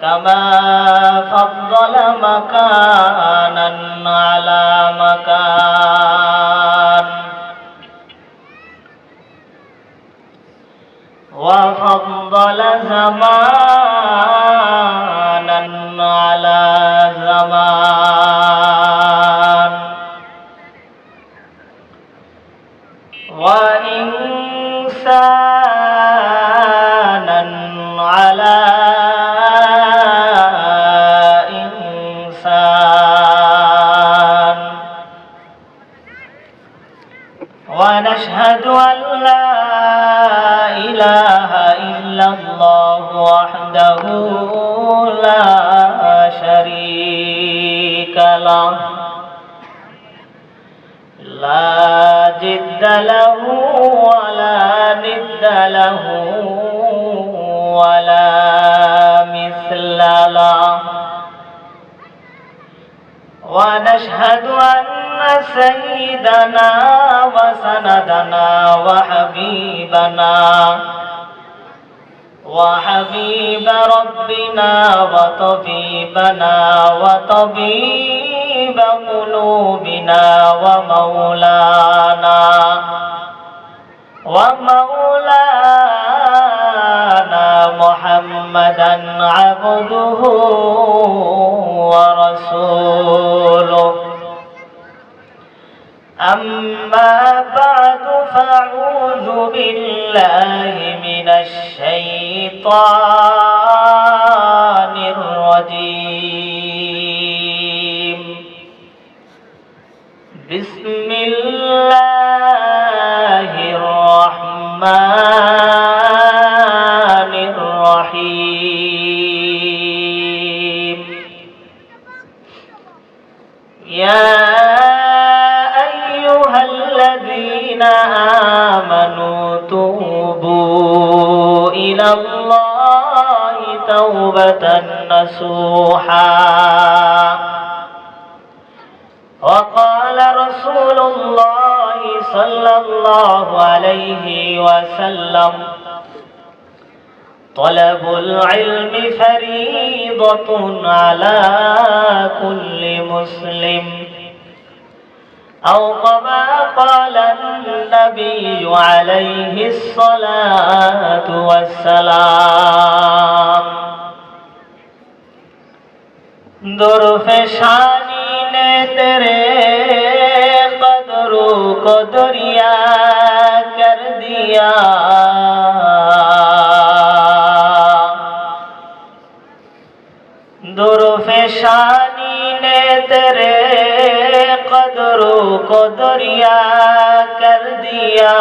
كما فضل مكانا على مكان وفضل زمانا على زمان له ونشهد أن سيدنا وسندنا وحبيبنا وحبيب ربنا وطبيبنا وطبيب قلوبنا ومولانا ومولانا محمدا عبده ورسوله. أما بعد فأعوذ بالله من الشيطان توبة نصوحا. وقال رسول الله صلى الله عليه وسلم طلب العلم فريضة على كل مسلم. أو كما قال النبي عليه الصلاة والسلام दुर्फशानी ने तेरे कदरू को दुरिया कर दिया दुर्फशानी ने तेरे कदरू को दुरिया कर दिया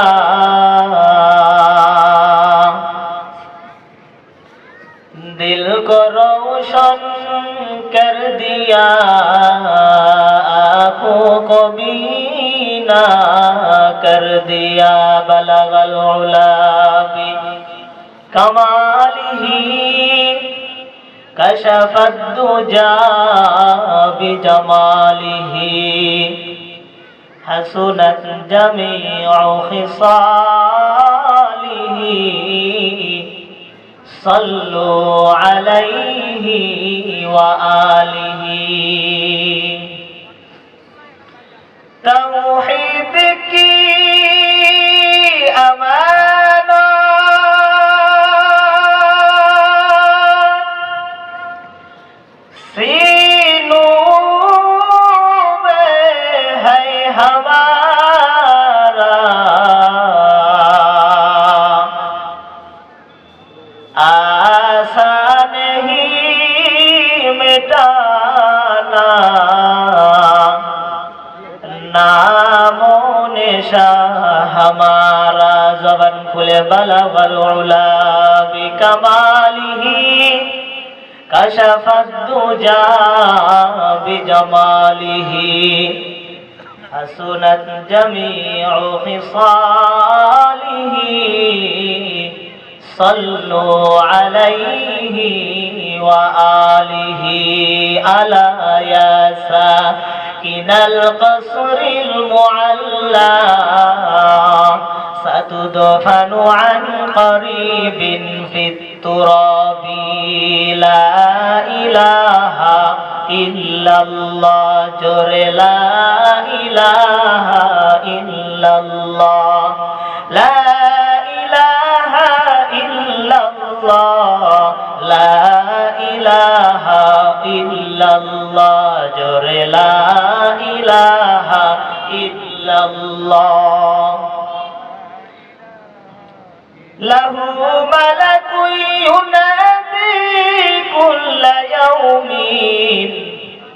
दिल को रोशन कर दिया आंखों को बीना कर दिया बलगल उलाबी कमाल ही कशफ दुजा बिजमालिह हसनत जमीउ खिसालिह صلوا عليه وآله. توحید كما راز وانفل بلا والعلا بكماله؟ كشف الدجا بجماله. حسنت جميع خصاله. صلوا عليه وآله. على ياسا من القصر المعلّى. ستدفن عن قريب في التراب. لا إله إلا الله. جر لا إله إلا الله. لا إله إلا الله. لا إله إلا الله. جر لا إله إلا الله. له ملك ينادي كل يوم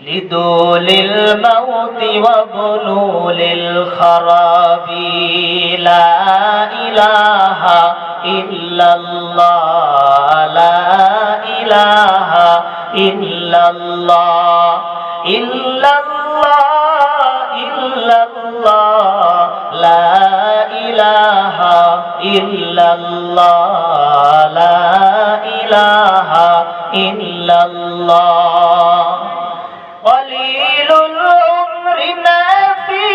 لدول الموت وبنول الخراب. لا إله إلا الله. لا إله إلا الله. إلا الله. ইল্লাল্লাহ, লা ইলাহা ইল্লাল্লাহ। কলিলুল উমরিনা ফি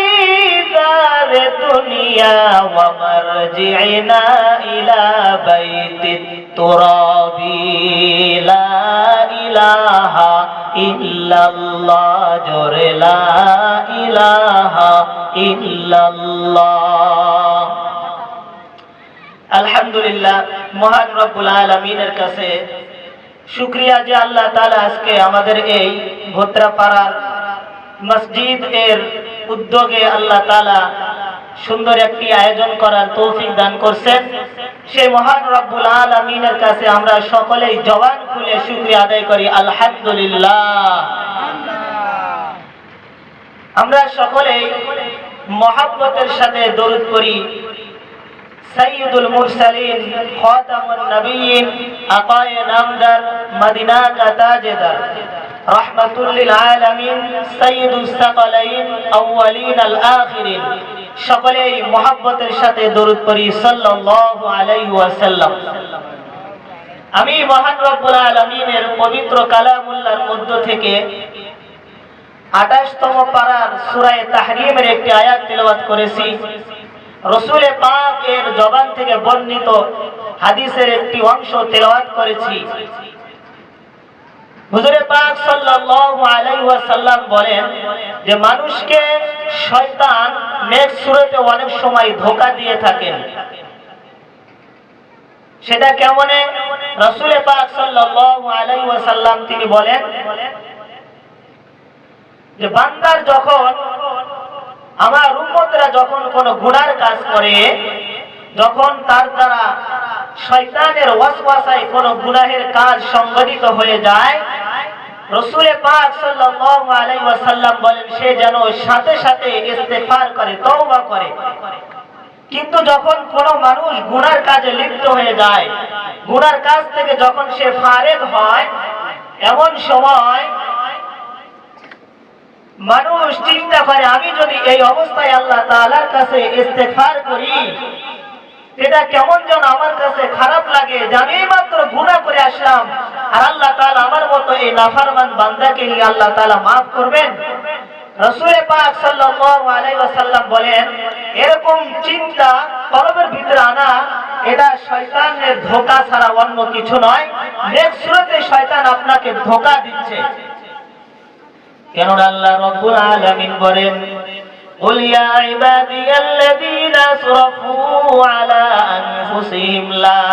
দার দুনিয়া ওয়া মারজিনা ইলা বাইতিত তুরাবি, লা ইলাহা ইল্লাল্লাহ, জোরে লা ইলাহা আলহামদুলিল্লাহ, মহান রব্বুল আলমিনের কাছে শুক্রিয়া যে আল্লাহ তালা আজকে আমাদের এই ভোত্রাপাড়ার মসজিদ এর উদ্যোগে আল্লাহ তালা সুন্দর একটি আয়োজন করার তৌফিক দান করছেন। সেই মহান রব্বুল আলমিনের কাছে আমরা সকলেই জবান খুলে শুক্রিয়া আদায় করি, আলহামদুলিল্লাহ। আমরা সকলেই মহাব্বতের সাথে দরুদ করি সৈয়দুল মুরসালিন, খাতামুন নবীন আকায়ে নামদার মদিনা কা তাজদার। রহমাতুল আলামিন সৈয়দুস সাকালাইন আউয়ালিন আল আখিরিন। সকলেই মহাব্বতের সাথে দরুদ পড়ি, সাল্লাল্লাহু আলাইহি ওয়াসাল্লাম। আমি মহান রব্বুল আলামিনের পবিত্র কালামুল্লাহর মধ্য থেকে আঠাশতম পাড়ার সুরায় তাহরিমের একটি আয়াত তেলাওয়াত করেছি। রসুলে পাক এর জবান থেকে বর্ণিত হাদিসের একটি অংশ তেলাওয়াত করেছি। হুজুরে পাক বলেন যে মানুষকে শয়তান নেক্সট সুরতে অনেক সময় ধোকা দিয়ে থাকেন। সেটা কেমনে? রসুলে পাক সাল্লাল্লাহু আলাইহি ওয়াসাল্লাম তিনি বলেন যে বান্দার যখন আমার উম্মতরা যখন কোন গুনার কাজ করে, যখন তার দ্বারা শয়তানের ওয়াসওয়াসায় কোন গুনাহের কাজ সংগঠিত হয়ে যায় কিন্তু যখন কোন মানুষ কাজে লিপ্ত হয়ে যায়, গুনার কাজ থেকে যখন সে ফারেগ হয়, এমন সময় মানুষ চিন্তা করে আমি যদি এই অবস্থায় আল্লাহ তাআলার কাছে ইস্তেগফার করি, এটা কেমন যেন আমার কাছে খারাপ লাগে আমি মাত্র গুনাহ করে আসলাম। আর আল্লাহ তাআলা আমার মতো এই নাফরমান বান্দাকে নিয়ে আল্লাহ তাআলা মাফ করবেন। ধোঁকা দিচ্ছে। কেননা আল্লাহ রব্বুল আলামিন বলেন قل يا عبادي الذين اسرفوا على أنفسهم لا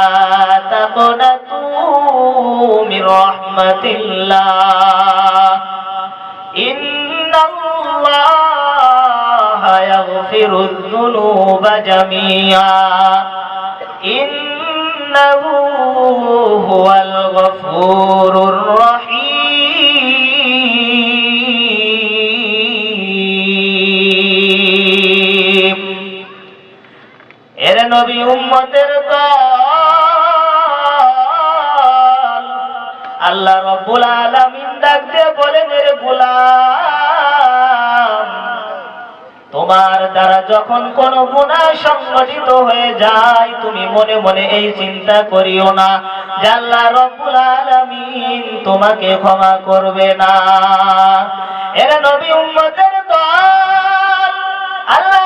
تقنطوا من رحمة الله إن الله يغفر الذنوب جميعا إنه هو الغفور الرحيم নবী উম্মতের দল। আল্লাহ রব্বুল আলামিন ডাক বলেন, এর গোলাম, তোমার দ্বারা যখন কোন গুনাহ সংগঠিত হয়ে যায়, তুমি মনে মনে এই চিন্তা করিও না আল্লাহ রব্বুল আলামিন তোমাকে ক্ষমা করবে না। এরা নবী উম্মতের দল। আল্লাহ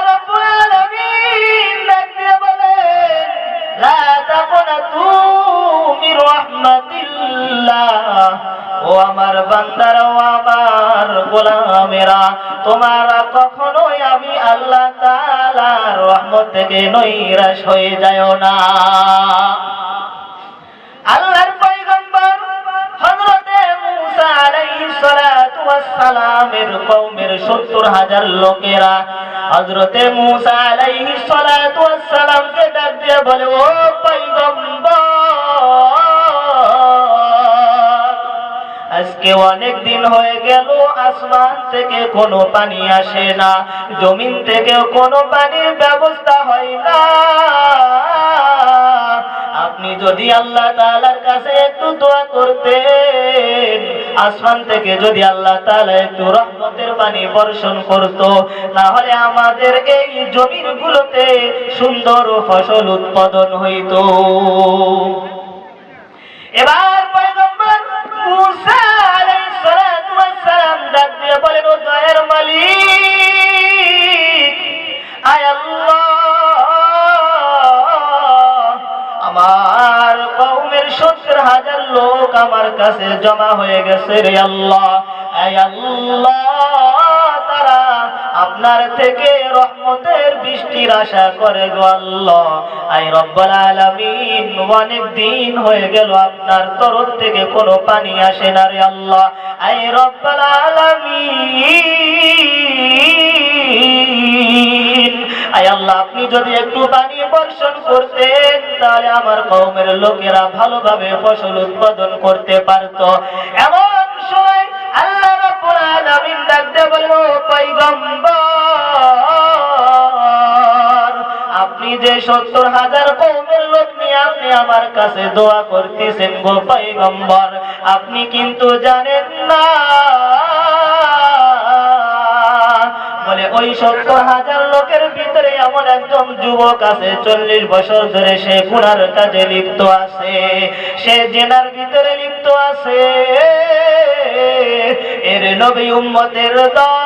ও আমার বান্দারা ও আমার গোলামেরা, তোমরা কখনোই আমি আল্লাহ রহমত থেকে হয়ে যায় না। আল্লাহর সালামের কওমের 70 হাজার লোকেরা হযরতে মূসা আলাইহিস সালাতু ওয়াস ডাক দিয়ে বলে, ও আজকে অনেক দিন হয়ে গেল, আসমান থেকে কোনো পানি আসে না, জমিন থেকেও কোনো পানির ব্যবস্থা হয় না। আপনি যদি আল্লাহ তাআলার কাছে একটু দোয়া করতেন, আসমান থেকে যদি আল্লাহ তাআলা একটু রহমতের পানি বর্ষণ করত তাহলে আমাদের এই জমিন গুলোতে সুন্দর ফসল উৎপাদন হইতো। এবার পয়গম্বর মুসা সালাম ডাক দিয়ে বলেন, ও দয়ার মালিক আমার কৌমের সত্তর হাজার লোক আমার কাছে জমা হয়ে গেছে রে আল্লাহ। আয় আল্লাহ, তারা আপনার থেকে রহমতের বৃষ্টির আশা করে গো আল্লাহ। আই রব্বুল আলামিন, অনেক দিন হয়ে গেল আপনার তরফ থেকে কোনো পানি আসে না রে আল্লাহ। আই রব্বুল আলামিন আয় আল্লাহ, আপনি যদি একটু পানি বর্ষণ করতেন, তাহলে আমার কওমের লোকেরা ভালোভাবে ফসল উৎপাদন করতে পারত। এমন সময় আল্লাহ আলামিন ডাকতে বলল পৈগম্বর আপনি যে সত্তর হাজার কৌমের লোক নিয়ে আপনি আমার কাছে দোয়া করতেছেন গো পৈগম্বর আপনি কিন্তু জানেন না। ওই সত্তর হাজার লোকের ভিতরে এমন একজন যুবক আছে, চল্লিশ বছর ধরে সে গুনার কাজে লিপ্ত আছে। সে জেনার ভিতরে লিপ্ত আছে। এর নবী উম্মতের দল,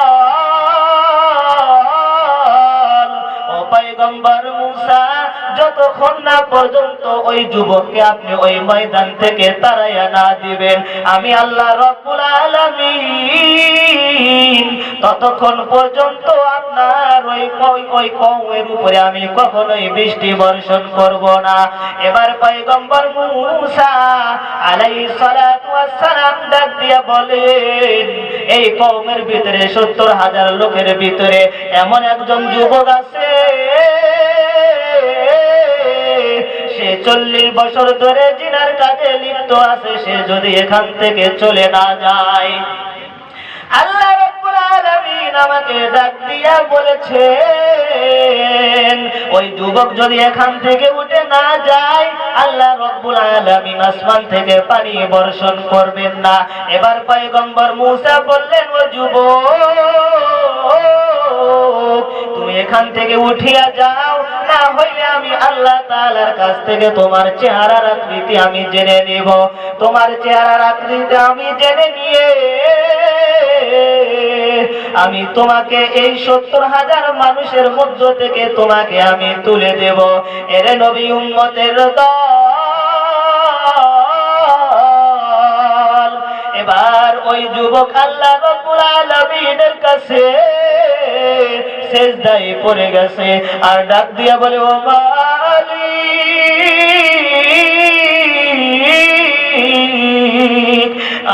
ও পাইগম্বর মুসা যতক্ষণ না পর্যন্ত ওই যুবককে আপনি ওই ময়দান থেকে তাড়াইয়া না দিবেন, আমি আল্লাহ রব্বুল আলামিন, ততক্ষণ পর্যন্ত আপনার ওই ওই ওই কৌমের উপরে আমি কখনোই বৃষ্টি বর্ষণ করব না। এবার পয়গম্বর মুসা ওয়াস সালাম ডাক দিয়া বলেন, এই কৌমের ভিতরে সত্তর হাজার লোকের ভিতরে এমন একজন যুবক আছে সে চল্লিশ বছর ধরে জিনার কাজে লিপ্ত আছে, সে যদি এখান থেকে চলে না যায়। আল্লাহ বলেছেন, ওই যুবক যদি এখান থেকে উঠে না যায়, আল্লাহ রব্বুল আলামিন আসমান থেকে পানি বর্ষণ করবেন না। এবার পয়গম্বর মুসা বললেন, ও যুবক, তুমি এখান থেকে উঠিয়া যাও, না হইলে আমি আল্লাহ তাআলার কাছ থেকে তোমার চেহারার আকৃতি আমি জেনে নিব। তোমার চেহারার আকৃতি আমি জেনে নিয়ে আমি তোমাকে এই সত্তর হাজার মানুষের মধ্য থেকে তোমাকে আমি তুলে দেব। এর নবী উম্মতের দল। এবার ওই যুবক আল্লাহ রব্বুল আলামিনের কাছে সেজদায় পড়ে গেছে আর ডাক দিয়া বলে, ও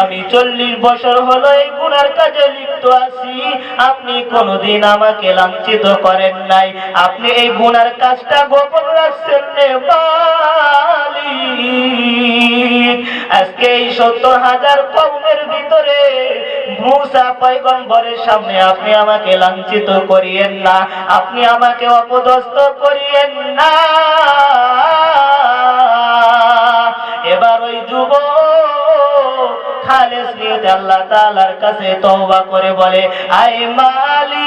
আমি চল্লিশ বছর হলো এই গুনার কাজে লিপ্ত আছি, আপনি কোনদিন আমাকে লাঞ্ছিত করেন নাই। আপনি এই গুনার কাজটা গোপন রাখছেন আজকে এই সত্তর হাজার কৌমের ভিতরে সামনে আপনি আমাকে লাঞ্ছিত করিয়েন না, আপনি আমাকে অপদস্থ করিয়েন না। খালেস আল্লাহ তাআলার কাছে তওবা করে বলে, আয় মালিক,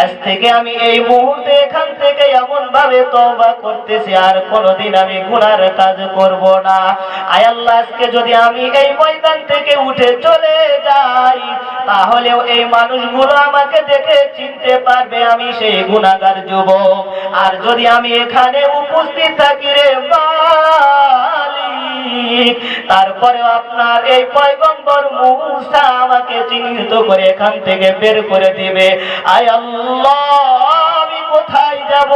আজ থেকে আমি এই মুহূর্তে এখান থেকে এমন ভাবে তওবা করতেছি, আর কোনোদিন আমি গুনার কাজ করব না। আয় আল্লাহ, আজকে যদি আমি এই ময়দান থেকে উঠে চলে যাই, তাহলেও এই মানুষগুলো আমাকে দেখে চিনতে পারবে আমি সেই গুণাগার যুবক। আর যদি আমি এখানে উপস্থিত থাকি রে মালিক তারপরে আপনার এই পয়গম্বর মুসা আমাকে চিহ্নিত করে এখান থেকে বের করে দিবে। আয় আল্লাহ, আমি কোথায় যাব?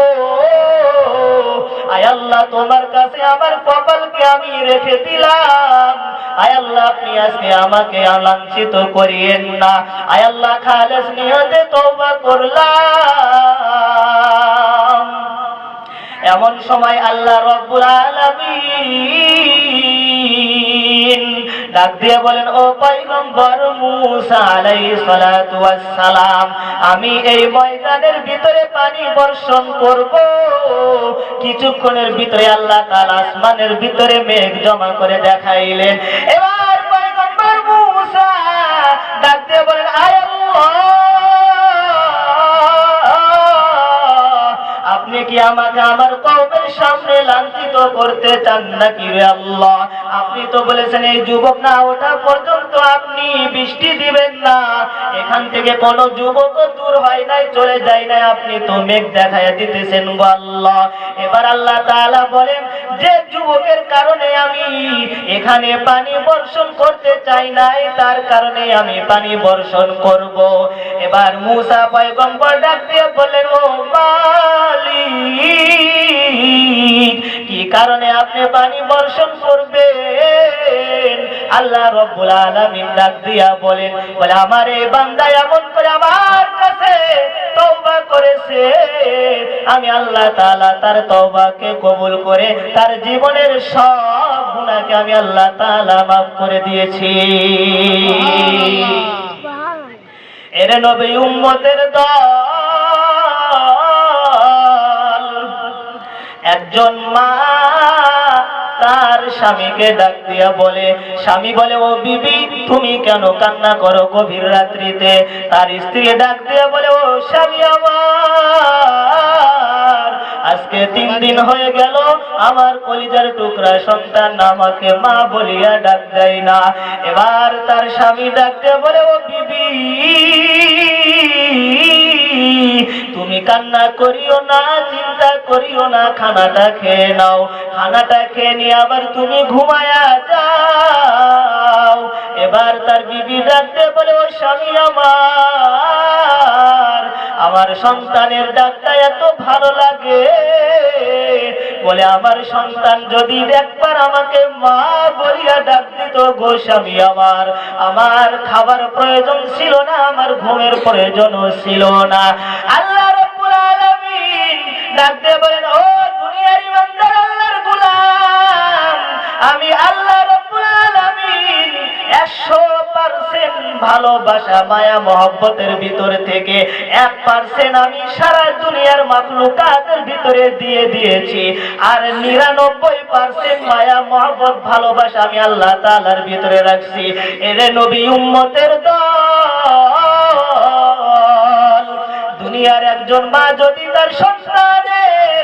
আয় আল্লাহ, তোমার কাছে আমার কপালকে আমি রেখে দিলাম। আয় আল্লাহ, আপনি আজকে আমাকে লাঞ্ছিত করিয়েন না। আয় আল্লাহ, খালেস নিয়তে তওবা করলাম। এমন সময় আল্লাহ রব্বুল আলামিন ডাক দিয়ে বলেন, ও পয়গম্বর মুসা আলাইহিস সালাতু ওয়াস সালাম আমি এই ময়দানের ভিতরে পানি বর্ষণ করব। কিছুক্ষণের ভিতরে আল্লাহ তাআলা আসমানের ভিতরে মেঘ জমা করে দেখাইলেন। এবার পয়গম্বর মুসা ডাক দিয়ে বলেন, আয় আল্লাহ, আপনি কি আমাকে আমার কওমের সামনে লাঞ্ছিত করতে চান নাকি রে আল্লাহ? আপনি তো বলেছেন, এই যুবক না ওঠা পর্যন্ত আপনি বৃষ্টি দিবেন না। এখান থেকে কোন যুবক দূর হয় নাই, চলে যায় নাই। আপনি তো মেঘ দেখায় দিতেছেন গো আল্লাহ। এবার আল্লাহ তাআলা বলেন যে যুবকের কারণে আমি এখানে পানি বর্ষণ করতে চাই নাই, তার কারণে আমি পানি বর্ষণ করব। এবার মুসা ডাক দিয়ে ও কি কারণে আপনি পানি বর্ষণ করবেন? আল্লাহ রব্বুল আলামিন ডাক দিয়া বলেন, বলে, আমার এই বান্দা এমন করে আমার কাছে তওবা করেছে। আমি আল্লাহ তাআলা তার তওবাকে কবুল করে তার জীবনের সব গুণাকে আমি আল্লাহ তাআলা মাফ করে দিয়েছি। এর নবী উম্মতের দল একজন মা তার স্বামীকে ডাক দিয়া বলে স্বামী বলে ও বিবি তুমি কেন কান্না করো গভীর রাত্রিতে? তার স্ত্রী ডাক দিয়া বলে ও স্বামী আমার আজকে তিন দিন হয়ে গেল, আমার কলিজার টুকরা সন্তান আমাকে মা বলিয়া ডাক দেয় না। এবার তার স্বামী ডাকতে বলে, ও বিবি তুমি কান্না করিও না, চিন্তা করিও না, খানাটা খেয়ে নাও। খানাটা খেয়ে নিয়ে আবার তুমি ঘুমায়া যাও। এবার তার বিবি ডাকতে বলে, ও স্বামী আমার আমার সন্তানের ডাকটা এত ভালো লাগে। বলে, আমার সন্তান যদি একবার আমাকে মা বলিয়া ডাক দিত গোস্বামী আমার আমার খাবার প্রয়োজন ছিল না, আমার ঘুমের প্রয়োজনও ছিল না। আল্লাহ ডাক দিয়ে বলেন, ও দুনিয়ার ভালোবাসা, মায়া, মহব্বতের ভিতর থেকে 1% আমি সারা দুনিয়ার মাখলুকাতের ভিতরে দিয়ে দিয়েছি। আর 99% মায়া, মহব্বত, ভালোবাসা আমি আল্লাহ তাআলার ভিতরে রাখছি। এর নবী উম্মতের দল, দুনিয়ার একজন মা যদি তার সন্তানের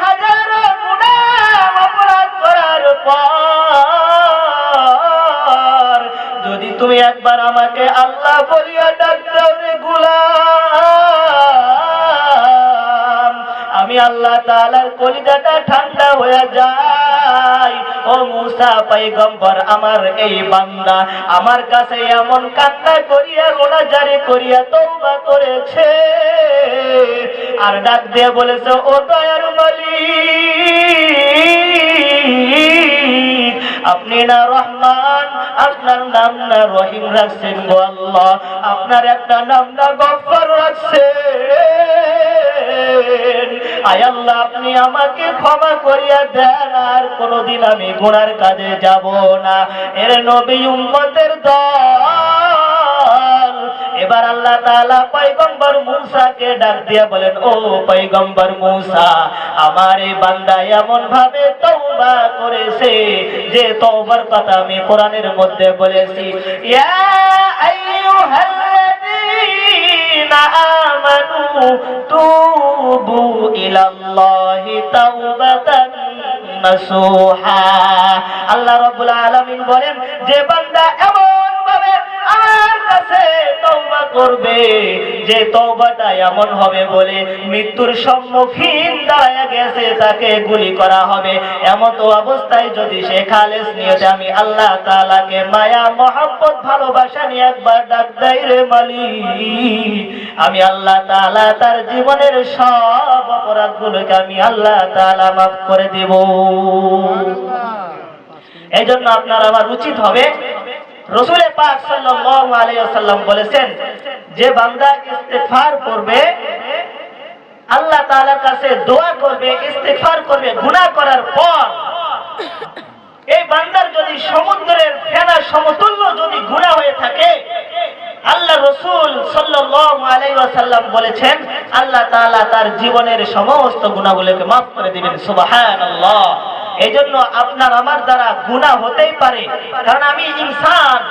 তুমি একবার আমাকে আল্লাহ বলিয়া ডাক দাও রে গুলাম। আমি আল্লাহ তাআলার কলিজাটা ঠান্ডা হয়ে যায় ও মুসা পয়গম্বর, আমার এই বান্দা, আমার কাছে এমন কান্না করিয়া গোনা জারি করিয়া তওবা করেছে। আর ডাক দিয়ে বলেছে, ও দয়ার মালিক আপনি না রহমান, আপনার নাম না রহিম রাখছেন গো আল্লাহ। আপনার একটা নাম না গফর রাখছেন। আয় আয় আল্লাহ, আপনি আমাকে ক্ষমা করিয়া দেন, আর কোনোদিন আমি গুনার কাজে যাব না। এর নবী উম্মতের দল এবার আল্লাহ তাআলা পয়গম্বর মূসাকে ডাক দিয়া বলেন, ও পয়গম্বর মূসা, আমার এই বান্দা এমন ভাবে তওবা করেছে যে তওবার কথা আমি কোরআনের মধ্যে বলেছি। তুবু আল্লাহ রাব্বুল আলামিন বলেন, যে বান্দা এমন ভাবে আমার কাছে তওবা করবে যে তওবাটা এমন হবে বলে মৃত্যুর সম্মুখীন দাঁড়ায় গেছে তাকে গুলি করা হবে। এমন তো অবস্থায় যদি সে খালেস নিয়তে আমি আল্লাহ তাআলাকে মায়া মহব্বত ভালোবাসা নিয়ে একবার ডাক দেই রে মালিক। আমি আল্লাহ তাআলা তার জীবনের সব অপরাধগুলোকে আমি আল্লাহ তাআলা মাফ করে দেব। এই জন্য আপনার আমার উচিত হবে পাক বলেছেন, যে বান্দা করবে, আল্লাহ কাছে দোয়া করবে করবে করার পর এই বান্দার যদি সমুদ্রের ফেনা সমতুল্য যদি গুনাহ হয়ে থাকে, আল্লাহ রসুল ওয়াসাল্লাম বলেছেন, আল্লাহ তাআলা তার জীবনের সমস্ত গুনাহগুলোকে মাফ করে দিবেন। সুবহানাল্লাহ। এই জন্য আপনার আমার দ্বারা গুনাহ হতেই পারে। কারণ আমি ইনসান।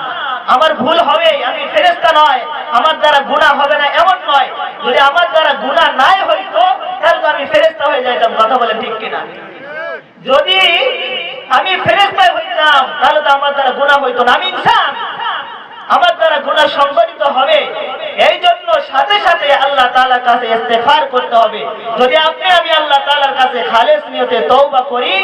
আমার ভুল হবে, আমি ফেরেশতা নয়। আমার দ্বারা গুনাহ হবে না এমন নয়। যদি আমার দ্বারা গুনাহ নাই হইতো, তাহলে তো আমি ফেরেশতা হয়ে যাইতাম। কথা বলে ঠিক কিনা? যদি আমি ফেরেশতা হইতাম, তাহলে তো আমার দ্বারা গুনাহ হইতো না। আমি ইনসান। আমার দ্বারা গুনাহ সংগঠিত হবে। এই জন্য সাথে সাথে আল্লাহ তাআলার কাছে ইস্তেগফার করতে হবে। যদি আপনি, আমি আল্লাহ তাআলার কাছে খালেস নিয়তে তওবা করি,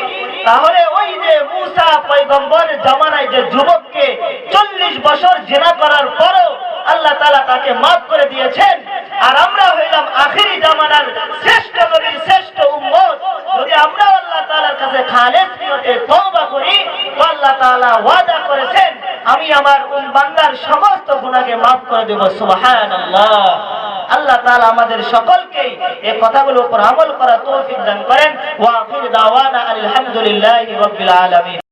তাহলে ওই যে মুসা পয়গম্বর জামানায় যে যুবককে চল্লিশ বছর জেনা করার পরও আল্লাহ তাআলা তাকে মাফ করে দিয়েছেন। আর আমরা হইলাম আখিরি জামানার শ্রেষ্ঠ নবীর শ্রেষ্ঠ উম্মত। যদি আমরা আল্লাহ তাআলার কাছে খালেস নিয়তে তওবা করি, তো আল্লাহ তাআলা ওয়াদা করেছেন, আমি আমার বান্দার সমস্ত গুণাকে মাফ করে দেব। সুবহানাল্লাহ। আল্লাহ তাআলা আমাদের সকলকে এই কথাগুলো উপর আমল করা তৌফিক দান করেন। ওয়া আখির দাওয়ানা আলহামদুলিল্লাহি রাব্বিল